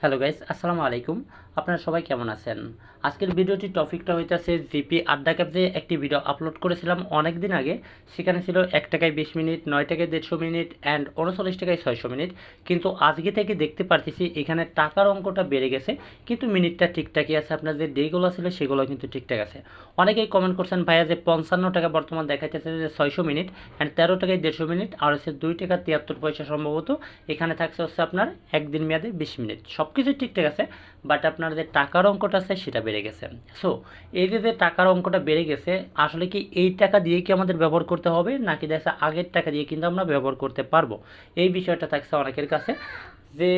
Hello guys আসসালামু আলাইকুম। আপনারা সবাই কেমন আছেন? আজকের ভিডিওটির টপিকটা হইতেছে জিপি আড্ডা ক্যাপ একটি ভিডিও আপলোড করেছিলাম অনেক দিন আগে। সেখানে ছিল এক টাকায় বিশ মিনিট, নয় টাকায় দেড়শো মিনিট অ্যান্ড উনচল্লিশ টাকায় ছয়শো মিনিট। কিন্তু আজকে থেকে দেখতে পারতেছি এখানে টাকার অঙ্কটা বেড়ে গেছে, কিন্তু মিনিটটা ঠিকঠাকই আছে। আপনার যে ডেগুলো ছিল সেগুলো কিন্তু ঠিকঠাক আছে। অনেকেই কমেন্ট করছেন, ভাইয়া যে পঞ্চান্ন টাকা বর্তমান দেখাইতেছে যে ছয়শো মিনিট অ্যান্ড তেরো টাকায় দেড়শো মিনিট, আর হচ্ছে দুই টাকা তিয়াত্তর পয়সা সম্ভবত। এখানে থাকছে হচ্ছে আপনার একদিন মেয়াদে বিশ মিনিট। সব কিছু ঠিকঠাক আছে বাট আপনার যে টাকার অঙ্কটা আছে সেটা বেড়ে গেছে। সো এই যে যে টাকার অঙ্কটা বেড়ে গেছে, আসলে কি এই টাকা দিয়ে কি আমাদের ব্যবহার করতে হবে, নাকি দেখা আগের টাকা দিয়ে কিন্তু আমরা ব্যবহার করতে পারব? এই বিষয়টা থাকছে অনেকের কাছে। যে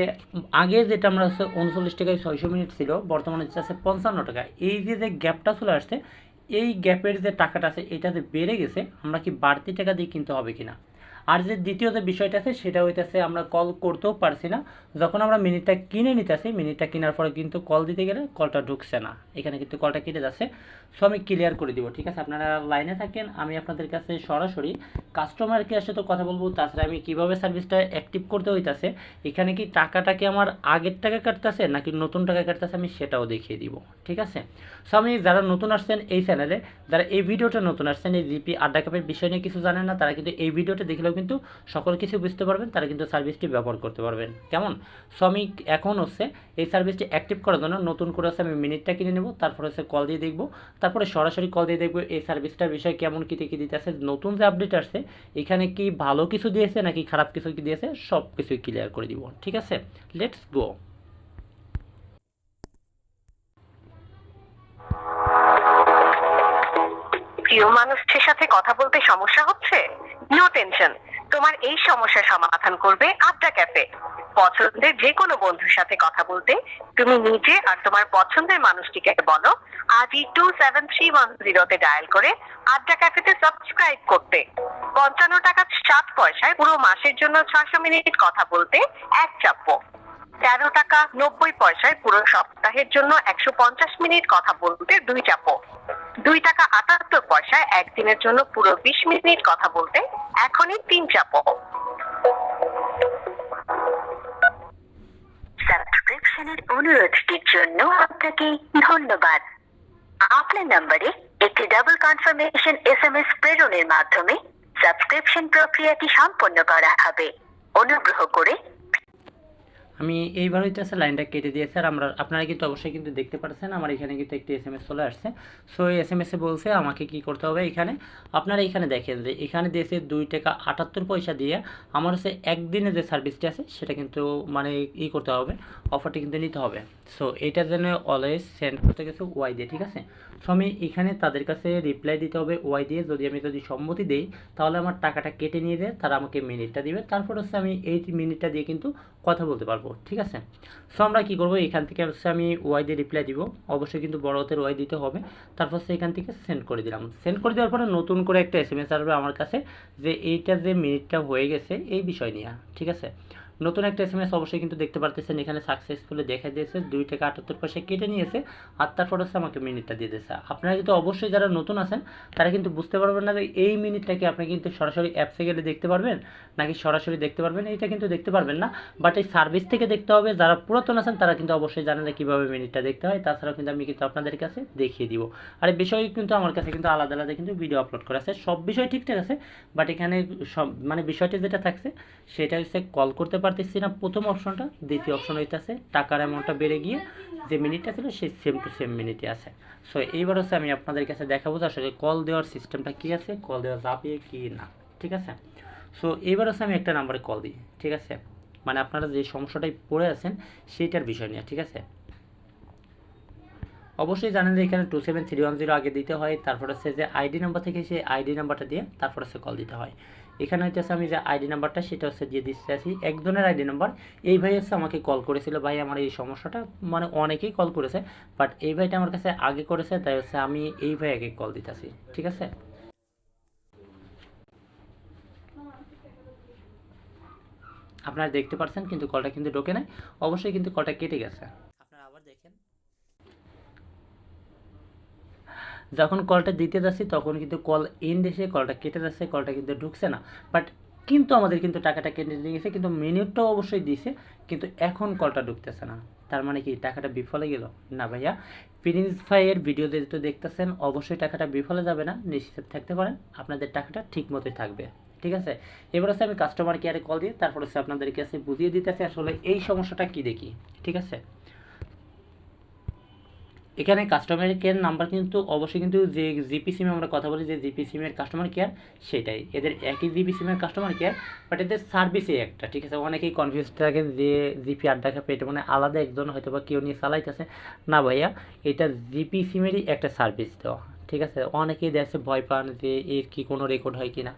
আগে যেটা আমরা হচ্ছে উনচল্লিশ টাকায় ছয়শো মিনিট ছিল, বর্তমানে হচ্ছে আছে পঞ্চান্ন টাকা। এই যে যে গ্যাপটা চলে আসছে, এই গ্যাপের যে টাকাটা আছে, এটা যে বেড়ে গেছে, আমরা কি বাড়তি টাকা দিয়ে কিনতে হবে কিনা? আর যে দ্বিতীয় যে বিষয়টা আছে, সেটা হইতেছে আমরা কল করতেও পারছি না। যখন আমরা মিনিটটা কিনে নিতেছি মিনিটটা কেনার পরে কিন্তু কল দিতে গেলে কলটা ঢুকছে না। এখানে কিন্তু কলটা কেটে যাচ্ছে। সো আমি ক্লিয়ার করে দিব, ঠিক আছে? আপনারা লাইনে থাকেন, আমি আপনাদের কাছে সরাসরি কাস্টমার কেয়ার সাথে কথা বলব। তাছাড়া আমি কীভাবে সার্ভিসটা অ্যাক্টিভ করতে হইতাছে, এখানে কি টাকাটা কি আমার আগের টাকা কাটতেছে, নাকি নতুন টাকা কাটতেছে, আমি সেটাও দেখিয়ে দিব, ঠিক আছে? সো আমি যারা নতুন আসছেন এই চ্যানেলে যারা এই ভিডিওটা নতুন আসছেন, এই জিপি আড্ডা কাপের বিষয় নিয়ে কিছু জানেন না, তারা কিন্তু এই ভিডিওটা দেখলেও কিন্তু সকল কিছু বুঝতে পারবেন, তারা কিন্তু সার্ভিসটি ব্যবহার করতে পারবেন। কেমন? শ্রমিক এখন হচ্ছে এই সার্ভিসটি অ্যাক্টিভ করার জন্য নতুন করে হচ্ছে আমি মিনিটটা কিনে নেব, তারপর হচ্ছে কল দিয়ে দেখব, তারপরে সরাসরি কল দিয়ে দেখব এই সার্ভিসটার বিষয়ে কেমন, কী কী দিতে আছে নতুন যে আপডেট আসছে, এখানে কি ভালো কিছু দিয়েছে নাকি খারাপ কিছু কি দিয়েছে সব কিছুই ক্লিয়ার করে দিব, ঠিক আছে? লেটস গো প্রিয় মানুষটির সাথে কথা বলতে সমস্যা হচ্ছে? নো টেনশন তোমার এই সমস্যার সমাধান করবে আড্ডা ক্যাফে পছন্দের যে কোনো বন্ধুর সাথে কথা বলতে তুমি নিজে আর তোমার পছন্দের মানুষটিকে বলো। আজই টু সেভেন থ্রি ওয়ান জিরোতে ডায়াল করে আড্ডা ক্যাফেতে সাবস্ক্রাইব করতে। পঞ্চান্ন টাকা সাত পয়সায় পুরো মাসের জন্য ছয়শো মিনিট কথা বলতে এক চাপ্পো তেরো টাকা নব্বই পয়সায় পুরো সপ্তাহের জন্য একশো পঞ্চাশ মিনিট কথা বলতে দুই চাপো। দুই টাকা আটাত্তর পয়সায় একদিনের জন্য পুরো বিশ মিনিট কথা বলতে এখনই তিন চাপো। সাবস্ক্রিপশনের অনুরোধটির জন্য আপনাকে ধন্যবাদ। আপনার নম্বরে একটি double confirmation S M S প্রেরণের মাধ্যমে সাবস্ক্রিপশন প্রক্রিয়াটি সম্পন্ন করা হবে। অনুগ্রহ করে আমি এইবার হইতেছে লাইনটা কেটে দিয়েছে, আর আমরা আপনারা কিন্তু অবশ্যই কিন্তু দেখতে পাচ্ছেন আমার এখানে কিন্তু একটি এস এম এস চলে আসছে। সো এই এস এম এসে বলছে, আমাকে কি করতে হবে এখানে? আপনারা এখানে দেখেন যে এখানে দিয়েছে দুই টাকা আটাত্তর পয়সা দিয়ে আমার হচ্ছে একদিনে যে সার্ভিসটি আছে, সেটা কিন্তু মানে ই করতে হবে অফারটি কিন্তু নিতে হবে। সো এটা যেন অলওয়েজ সেন্ড করতে গেছে ওয়াই দিয়ে, ঠিক আছে? সো আমি এখানে তাদের কাছে রিপ্লাই দিতে হবে ওয়াই দিয়ে, যদি আমি যদি সম্মতি দিই, তাহলে আমার টাকাটা কেটে নিয়ে দেয়, তারা আমাকে মিনিটটা দিবে। তারপর হচ্ছে আমি এই মিনিটটা দিয়ে কিন্তু কথা বলতে পারব। ঠিক আছে? সো আমরা কী করব? এখান থেকে হচ্ছে আমি ওয়াই দিয়ে রিপ্লাই দিব। অবশ্যই কিন্তু বড় ওয়াই দিতে হবে। তারপর সে এখান থেকে সেন্ড করে দিলাম। সেন্ড করে দেওয়ার পরে নতুন করে একটা এস আসবে আমার কাছে যে, এইটা যে মিনিটটা হয়ে গেছে, এই বিষয় নিয়ে, ঠিক আছে? নতুন একটা এস এম এস অবশ্যই কিন্তু দেখতে পারতেছেন, এখানে সাকসেসফুলি দেখা দিয়েছে, দুই টাকা আটাত্তর পয়সা কেটে নিয়েছে, আর তারপর হচ্ছে আমাকে মিনিটটা দিয়ে দিয়েছে। আপনারা কিন্তু অবশ্যই যারা নতুন আছেন, তারা কিন্তু বুঝতে পারবেন না যে এই মিনিটটাকে আপনি কিন্তু সরাসরি অ্যাপসে গেলে দেখতে পারবেন, নাকি সরাসরি দেখতে পারবেন এইটা কিন্তু দেখতে পারবেন না। বাট এই সার্ভিস থেকে দেখতে হবে, যারা পুরাতন আছেন, তারা কিন্তু অবশ্যই জানেন যে কীভাবে মিনিটটা দেখতে হয়, তাছাড়াও কিন্তু আমি কিন্তু আপনাদের কাছে দেখিয়ে দিব। আর এই বিষয় কিন্তু আমার কাছে কিন্তু আলাদা আলাদা কিন্তু ভিডিও আপলোড করা আছে, সব বিষয় ঠিকঠাক আছে বাট এখানে সব মানে বিষয়টি যেটা থাকছে, সেটা হচ্ছে কল করতে পারতেছি না। প্রথম অপশনটা দ্বিতীয় অপশন হইতেছে, টাকার অ্যামাউন্টটা বেড়ে গিয়ে যে মিনিটটা ছিল, সেই সেম টু সেম মিনিটে আছে। সো এইবার হচ্ছে আমি আপনাদের কাছে দেখাবো যে আসলে কল দেওয়ার সিস্টেমটা কী আছে কল দেওয়া যাবে কি না, ঠিক আছে? সো এইবার হচ্ছে আমি একটা নাম্বারে কল দিই, ঠিক আছে? মানে আপনারা যে সমস্যাটায় পড়ে আছেন, সেইটার বিষয় নিয়ে, ঠিক আছে? অবশ্যই জানেন যে এখানে two seven three one zero আগে দিতে হয়, তারপর হচ্ছে যে আইডি নাম্বার থেকে সেই আইডি নাম্বারটা দিয়ে তারপর হচ্ছে কল দিতে হয়। এখানে হইতেছে আমি যে আইডি নাম্বারটা সেটা হচ্ছে দিয়ে দিচ্ছি আছি, একজনের আইডি নাম্বার এই ভাই হচ্ছে আমাকে কল করেছিল, ভাই আমার এই সমস্যাটা মানে অনেকেই কল করেছে বাট এই ভাইটা আমার কাছে আগে করেছে, তাই হচ্ছে আমি এই ভাইয়াকে কল দিতেছি, ঠিক আছে? আপনারা দেখতে পাচ্ছেন কিন্তু কলটা কিন্তু ঢোকে নাই। অবশ্যই কিন্তু কলটা কেটে গেছে আপনারা আবার দেখেন যখন কলটা দিতে যাচ্ছি, তখন কিন্তু কল এন্ড এসে, কলটা কেটে যাচ্ছে, কলটা কিন্তু ঢুকছে না। বাট কিন্তু আমাদের কিন্তু টাকাটা কেটে নিয়ে গেছে, কিন্তু মিনিটটাও অবশ্যই দিছে কিন্তু এখন কলটা ঢুকতেছে না। তার মানে কি, টাকাটা বিফলে গেল? না ভাইয়া। প্রিন্স ভাইয়ের ভিডিও যেহেতু দেখতেছেন, অবশ্যই টাকাটা বিফলে যাবে না। নিশ্চিত থাকতে পারেন, আপনাদের টাকাটা ঠিক মতোই থাকবে। ঠিক আছে? এবার হচ্ছে আমি কাস্টমার কেয়ারে কল দিয়ে, তারপর হচ্ছে আপনাদের কাছে বুঝিয়ে দিতেছি আসলে এই সমস্যাটা কি দেখি। ঠিক আছে? এখানে কাস্টমার কেয়ার নাম্বার কিন্তু অবশ্যই কিন্তু যে জিপি সিমে আমরা কথা বলি, যে জিপি সিমের কাস্টমার কেয়ার সেটাই। এদের একই জিপি সিমের কাস্টমার কেয়ার বাট এদের সার্ভিসই একটা, ঠিক আছে? অনেকেই কনফিউজ থাকে যে জিপি আড্ডা খাপে এটা মানে আলাদা একজন হয়তো বা কেউ নিয়ে চালাইতেছে। না ভাইয়া, এটা জিপি সিমেরই একটা সার্ভিস দেওয়া ঠিক আছে? অনেকেই দেখছে ভয় পান যে এর কি কোনো রেকর্ড হয় কি না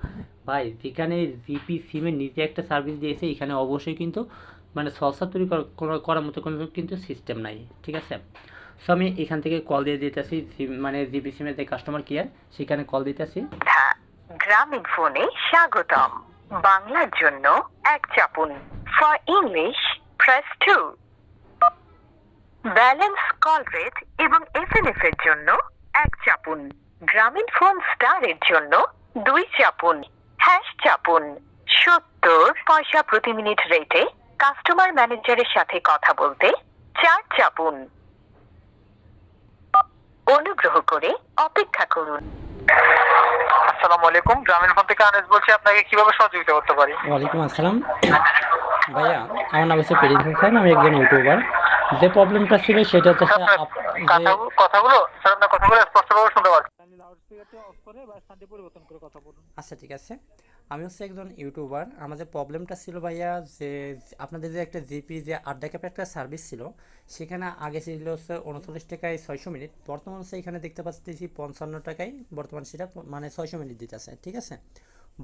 ভাই, যেখানে জিপি সিমের নিজে একটা সার্ভিস দিয়েছে, এখানে অবশ্যই কিন্তু মানে সলসা তৈরি করা- করা- করার মতো কোনো কিন্তু সিস্টেম নাই, ঠিক আছে? সো আমি এখান থেকে কল দিয়ে দিতেছি মানে জিপি সিমের যে কাস্টমার কেয়ার সেখানে কল দিতেছি। গ্রামীণ ফোনে স্বাগতম। বাংলার জন্য এক চাপুন। For English press two balance call rate এবং এসএমএস এর জন্য এক চাপুন। গ্রামীণ ফোন স্টার এর জন্য দুই চাপুন। হ্যাশ চাপুন। সত্তর পয়সা প্রতি মিনিট রেটে কাস্টমার ম্যানেজারের সাথে কথা বলতে চার চাপুন। অনুগ্রহ করে অপেক্ষা করুন। আসসালামু আলাইকুম গ্রামীণ ফোন থেকে আনিস বলছি আপনাকে কীভাবে সহযোগিতা করতে পারি? ওয়ালাইকুম আসসালাম। ভাইয়া আমার নাম হচ্ছে পেরিস হোসেন আমি একজন ইউটিউবার। যে প্রবলেমটা ছিল সেটা হচ্ছে কথাগুলো স্যার আপনার কথাগুলো স্পষ্টভাবে শুনতে পাচ্ছি আচ্ছা ঠিক আছে। আমি হচ্ছে একজন ইউটিউবার। আমাদের প্রবলেমটা ছিল ভাইয়া যে আপনাদের যে একটা জিপি যে আড্ডা ক্যাপে একটা সার্ভিস ছিল, সেখানে আগে ছিল হচ্ছে উনচল্লিশ টাকায় ছয়শো মিনিট। বর্তমান হচ্ছে এখানে দেখতে পাচ্ছি পঞ্চান্ন টাকায়, বর্তমান সেটা মানে ছয়শো মিনিট দিতেছে, ঠিক আছে?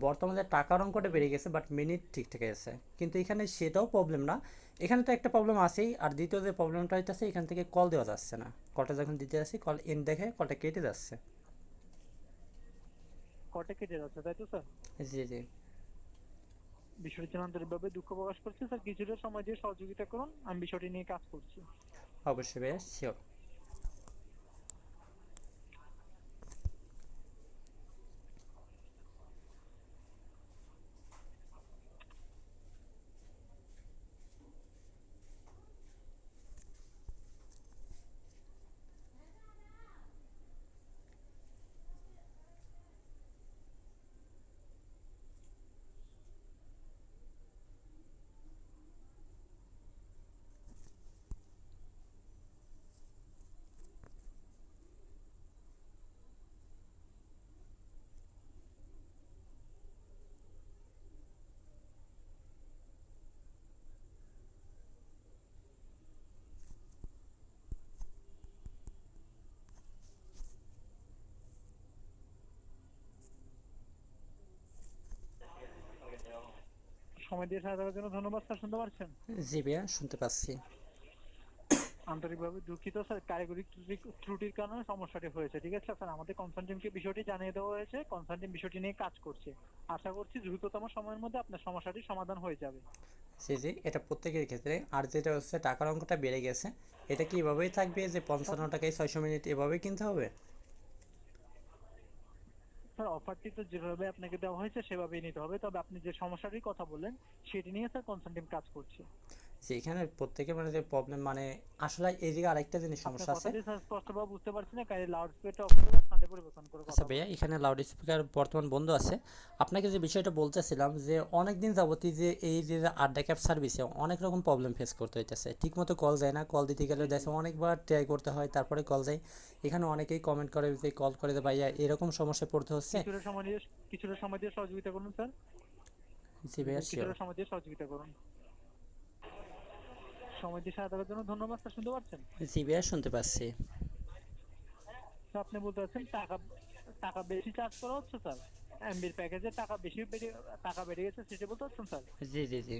বর্তমানে টাকার অঙ্কটা বেড়ে গেছে বাট মিনিট ঠিকঠাক আছে। কিন্তু এখানে সেটাও প্রবলেম না। এখানে তো একটা প্রবলেম আছেই, আর দ্বিতীয় যে প্রবলেমটা হইতেছে, এখান থেকে কল দেওয়া যাচ্ছে না। কলটা যখন দিতে যাচ্ছি কল এন দেখে কলটা কেটে যাচ্ছে। কটে কেটে যাচ্ছে তাই তো স্যার? জি জি। বিষয়টি আন্তরিক আন্তরিকভাবে দুঃখ প্রকাশ করছি স্যার। কিছুটা সময় দিয়ে সহযোগিতা করুন আমি বিষয়টি নিয়ে কাজ করছি। অবশ্যই ভাইয়া শিওর সময় দিয়ে সাহায্য করার জন্য ধন্যবাদ স্যার শুনতে পারছেন? জি ভাইয়া শুনতে পাচ্ছি। আন্তরিকভাবে দুঃখিত স্যার কারিগরি ত্রুটি- ত্রুটির কারণে সমস্যাটি হয়েছে ঠিক আছে স্যার? আমাদের কনসালটেন্টকে বিষয়টি জানিয়ে দেওয়া হয়েছে কনসালটেন্ট বিষয়টি নিয়ে কাজ করছে। আশা করছি দ্রুততম সময়ের মধ্যে আপনার সমস্যাটি সমাধান হয়ে যাবে। জি জি এটা প্রত্যেকের ক্ষেত্রে। আর যেটা হচ্ছে টাকার অঙ্কটা বেড়ে গেছে। এটা কি এভাবেই থাকবে যে পঞ্চান্ন টাকায় ছয়শো মিনিট এভাবেই কিনতে হবে? স্যার অফারটি তো যেভাবে আপনাকে দেওয়া হয়েছে, সেভাবেই নিতে হবে। তবে আপনি যে সমস্যাটির কথা বললেন, সেটি নিয়ে, স্যার কনসালটেন্ট কাজ করছে। যে এখানে প্রত্যেকে মানে যে প্রবলেম মানে আসলে এই জায়গায় আরেকটা জিনিস সমস্যা আছে। স্পষ্টভাবে বুঝতে পারছি না কাজে লাউড স্পিকারটা অফ করে বা পরিবর্তন আচ্ছা ভাইয়া এখানে লাউড স্পিকার বর্তমান বন্ধ আছে। আপনাকে যে বিষয়টা বলতেছিলাম যে অনেক দিন যাবতই যে এই যে আড্ডা ক্যাব সার্ভিসে অনেক রকম প্রবলেম ফেস করতে হইতেছে। ঠিকমতো কল যায় না কল দিতে গেলে দেখে অনেকবার ট্রাই করতে হয় তারপরে কল যায়। এখানে অনেকেই কমেন্ট করে যে কল করে যে ভাইয়া এরকম সমস্যায় পড়তে হচ্ছে? কিছুটা সময় দিয়ে কিছুটা সময় দিয়ে সহযোগিতা করুন স্যার জি ভাইয়া কিছুটা সময় দিয়ে সহযোগিতা করুন। সময় দিয়ে করার জন্য ধন্যবাদ স্যার শুনতে পাচ্ছেন? জি ভাইয়া শুনতে পাচ্ছি। আপনি বলতে পারছেন টাকা টাকা বেশি চার্জ করা হচ্ছে স্যার? এমবির প্যাকেজে টাকা বেশি বেড়ে টাকা বেড়ে গেছে সেটা বলতে পারছেন স্যার? জি জি জি।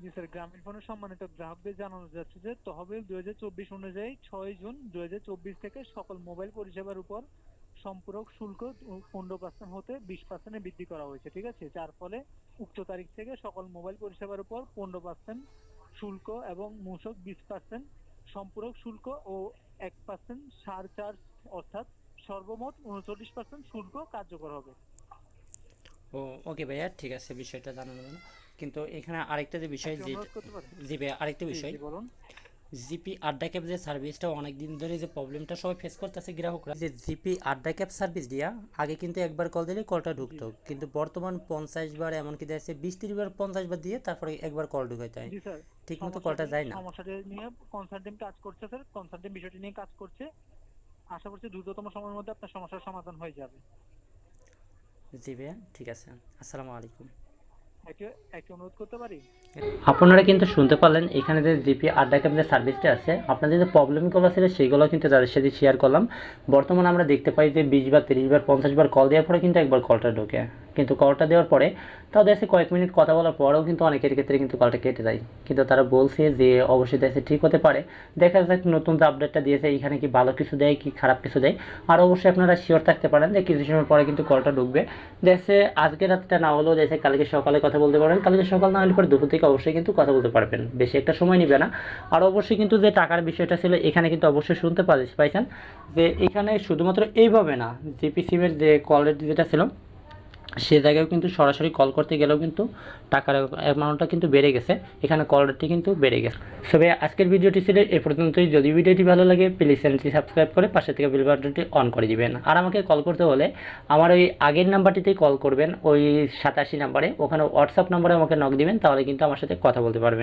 জি স্যার গ্রামীণ ফোনের সম্মানিত গ্রাহকদের জানানো যাচ্ছে যে তহবিল দুই হাজার চব্বিশ অনুযায়ী ছয় জুন দুই হাজার চব্বিশ থেকে সকল মোবাইল পরিষেবার উপর সম্পূরক শুল্ক পনেরো পার্সেন্ট হতে বিশ পার্সেন্টে বৃদ্ধি করা হয়েছে ঠিক আছে? যার ফলে উক্ত তারিখ থেকে সকল মোবাইল পরিষেবার উপর পনেরো পার্সেন্ট শুল্ক এবং মূসক বিশ পার্সেন্ট সম্পূরক শুল্ক ও এক পার্সেন্ট সার চার্জ অর্থাৎ সর্বমোট উনচল্লিশ পার্সেন্ট শুল্ক কার্যকর হবে। ও ওকে ভাইয়া ঠিক আছে বিষয়টা জন্য কিন্তু এখানে আরেকটা যে বিষয় জি ভাইয়া আরেকটা বিষয় বলুন। জিপি আড্ডা ক্যাব যে সার্ভিসটা অনেক দিন ধরে যে প্রবলেমটা সবাই ফেস করতেছে গ্রাহকরা। যে জিপি আড্ডা ক্যাব সার্ভিস দিয়া আগে কিন্তু একবার কল দিলে কলটা ঢুকতো। কিন্তু বর্তমান পঞ্চাশ বার এমনকি দেখছে বিশ তিরিশ বার পঞ্চাশ বার দিয়ে তারপরে একবার কল জি স্যার ঠিক মতো কলটা যায় না। সমস্যাটি নিয়ে কনসালটেন্ট কাজ করছে স্যার কনসালটেন্ট বিষয়টি নিয়ে কাজ করছে। আশা করছি দ্রুততম সময়ের মধ্যে আপনার সমস্যার সমাধান হয়ে যাবে। জি ভাইয়া ঠিক আছে। আসসালামু আলাইকুম। আপনারা কিন্তু শুনতে পারলেন, এখানে যে জিপি আড্ডা ক্যাব যে সার্ভিসটা আছে, আপনাদের যে প্রবলেমগুলো ছিল সেগুলো কিন্তু তাদের সাথে শেয়ার করলাম। বর্তমানে আমরা দেখতে পাই যে বিশ বার, তিরিশ বার, পঞ্চাশ বার কল দেওয়ার পরে কিন্তু একবার কলটা ঢোকে। কিন্তু কলটা দেওয়ার পরে তাও দেখছে কয়েক মিনিট কথা বলার পরেও কিন্তু অনেকের ক্ষেত্রে কিন্তু কলটা কেটে যায়। কিন্তু তারা বলছে যে, অবশ্যই দেখছে ঠিক হতে পারে। দেখা যাক নতুন যে আপডেটটা দিয়েছে, এখানে কি ভালো কিছু দেয়, কি খারাপ কিছু দেয়। আর অবশ্যই আপনারা শিওর থাকতে পারেন যে, কিছু সময় পরে কিন্তু কলটা ঢুকবে। দেখছে আজকে রাতটা না হলেও দেখছে কালকে সকালে কথা বলতে পারবেন। কালকে সকাল না হলে পরে দুপুর থেকে অবশ্যই কিন্তু কথা বলতে পারবেন। বেশি একটা সময় নেবে না। আর অবশ্যই কিন্তু যে টাকার বিষয়টা ছিল, এখানে কিন্তু অবশ্যই শুনতে পাইছেন যে, এখানে শুধুমাত্র এইভাবে না জিপি সিমের যে কল রেট যেটা ছিল সে জায়গায় কিন্তু সরাসরি কল করতে গেলেও কিন্তু টাকার অ্যামাউন্টটা কিন্তু বেড়ে গেছে। এখানে কল রেটটি কিন্তু বেড়ে গেছে। সবে আজকের ভিডিওটি ছিল এ পর্যন্তই। যদি ভিডিওটি ভালো লাগে প্লিজ চ্যানেলটি সাবস্ক্রাইব করে পাশে থেকে বিল বাটনটি অন করে দিবেন। আর আমাকে কল করতে হলে আমার ওই আগের নাম্বারটিতেই কল করবেন, ওই সাতাশি নাম্বারে ওখানে হোয়াটসঅ্যাপ নাম্বারে আমাকে নক দিবেন, তাহলে কিন্তু আমার সাথে কথা বলতে পারবেন।